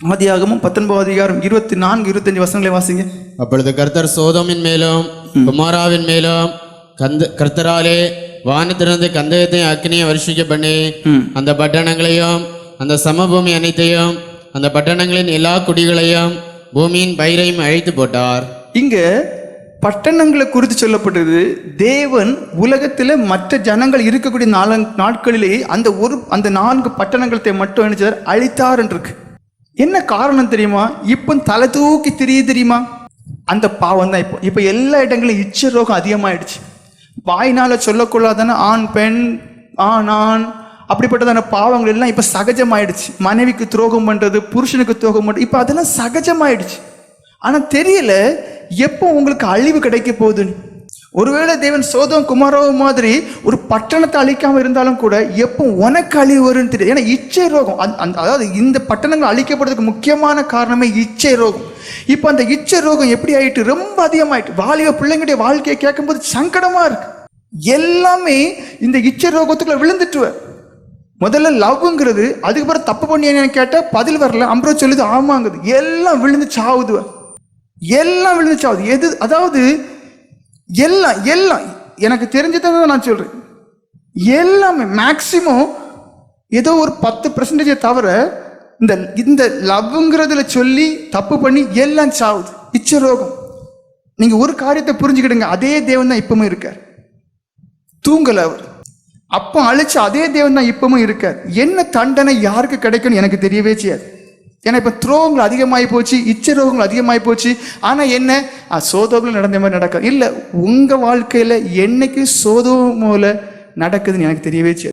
ஆதியாகமும் பத்தொன்பது அதிகாரம் இருபத்தி நான்கு இருபத்தஞ்சு வசனங்களை வாசிங்க. அப்பொழுது கர்த்தர் சோதோமின் மேலும் குமாராவின் மேலும் கந்த கர்த்தராலே வானத்திலிருந்து கந்தகத்தையும் அக்னியை வருஷிக்க பண்ணி அந்த பட்டணங்களையும் அந்த சமபூமி அனைத்தையும் அந்த பட்டணங்களின் எல்லா குடிகளையும் பூமியின் பயிரையும் அழித்து போட்டார். இங்க பட்டணங்களை குறித்து சொல்லப்பட்டது தேவன் உலகத்தில் மற்ற ஜனங்கள் இருக்கக்கூடிய நாலு நாட்களிலே அந்த ஒரு அந்த நான்கு பட்டணங்களை மட்டும் நினைச்சார் அழித்தார் இருக்கு என்ன காரணம் தெரியுமா? இப்போ தலை தூக்கி திரிய தெரியுமா? அந்த பாவம் தான் இப்போ. இப்போ எல்லா இடங்களிலும் இச்ச ரோகம் அதிகமாயிடுச்சு. வாய்னால சொல்லக்கூடாதான ஆண் பெண் ஆண் ஆண் அப்படிப்பட்டதான பாவங்கள் எல்லாம் இப்போ சகஜமாயிடுச்சு. மனைவிக்கு துரோகம் பண்ணுறது புருஷனுக்கு துரோகம் பண்ணுறது இப்போ அதெல்லாம் சகஜமாயிடுச்சு. ஆனால் தெரியல எப்போ உங்களுக்கு அழிவு கிடைக்க போகுதுன்னு? ஒருவேளை தேவன் சோதம் குமாரோ மாதிரி ஒரு பட்டணத்தை அழிக்காம இருந்தாலும் கூட எப்போ உனக்கு அழிவு வரும்னு தெரியும் ஏன்னா இச்சை ரோகம் அந்த- அந்த- அதாவது இந்த பட்டணங்கள் அழிக்கப்படுறதுக்கு முக்கியமான காரணமே இச்சை ரோகம். இப்போ அந்த இச்சை ரோகம் எப்படி ஆயிட்டு? ரொம்ப அதிகமாயிட்டு. வாலிப பிள்ளைங்களுடைய வாழ்க்கையை கேட்கும்போது சங்கடமா இருக்கு. எல்லாமே இந்த இச்சை ரோகத்துக்குள்ள விழுந்துட்டுவ. முதல்ல லவ்ங்கிறது அதுக்கப்புறம் தப்பு பண்ணியான்னு கேட்டால் பதில் வரல. அம்ரோ சொல்லுது ஆமாங்குது. எல்லாம் விழுந்து சாவுதுவ. எல்லாம் விழுந்து சாவுது. எது அதாவது எல்லாம் எல்லாம். எனக்கு தெரிஞ்சதை நான் சொல்கிறேன் எல்லாமே மேக்சிமம் ஏதோ ஒரு பத்து பர்சன்டேஜை தவிர இந்த இந்த லவ்ங்கிறதுல சொல்லி தப்பு பண்ணி எல்லாம் சாவுது. இச்ச ரோகம். நீங்கள் ஒரு காரியத்தை புரிஞ்சுக்கிடுங்க அதே தேவன் தான் இப்பவும் இருக்கார். தூங்கலை அவர். அப்போ அழிச்ச அதே தேவன் தான் இப்பவும் இருக்கார். என்ன தண்டனை யாருக்கு கிடைக்கும்னு எனக்கு தெரியவே செய்யாது. ஏன்னா இப்போ துரோகங்கள் அதிகமாகி போச்சு இச்ச ரோகங்கள் அதிகமாகி போச்சு. ஆனால் என்ன? சோதோவில் நடந்த மாதிரி நடக்காது இல்லை உங்கள் வாழ்க்கையில் என்னைக்கு சோதோமோல நடக்குதுன்னு எனக்கு தெரியவே செய்யாது.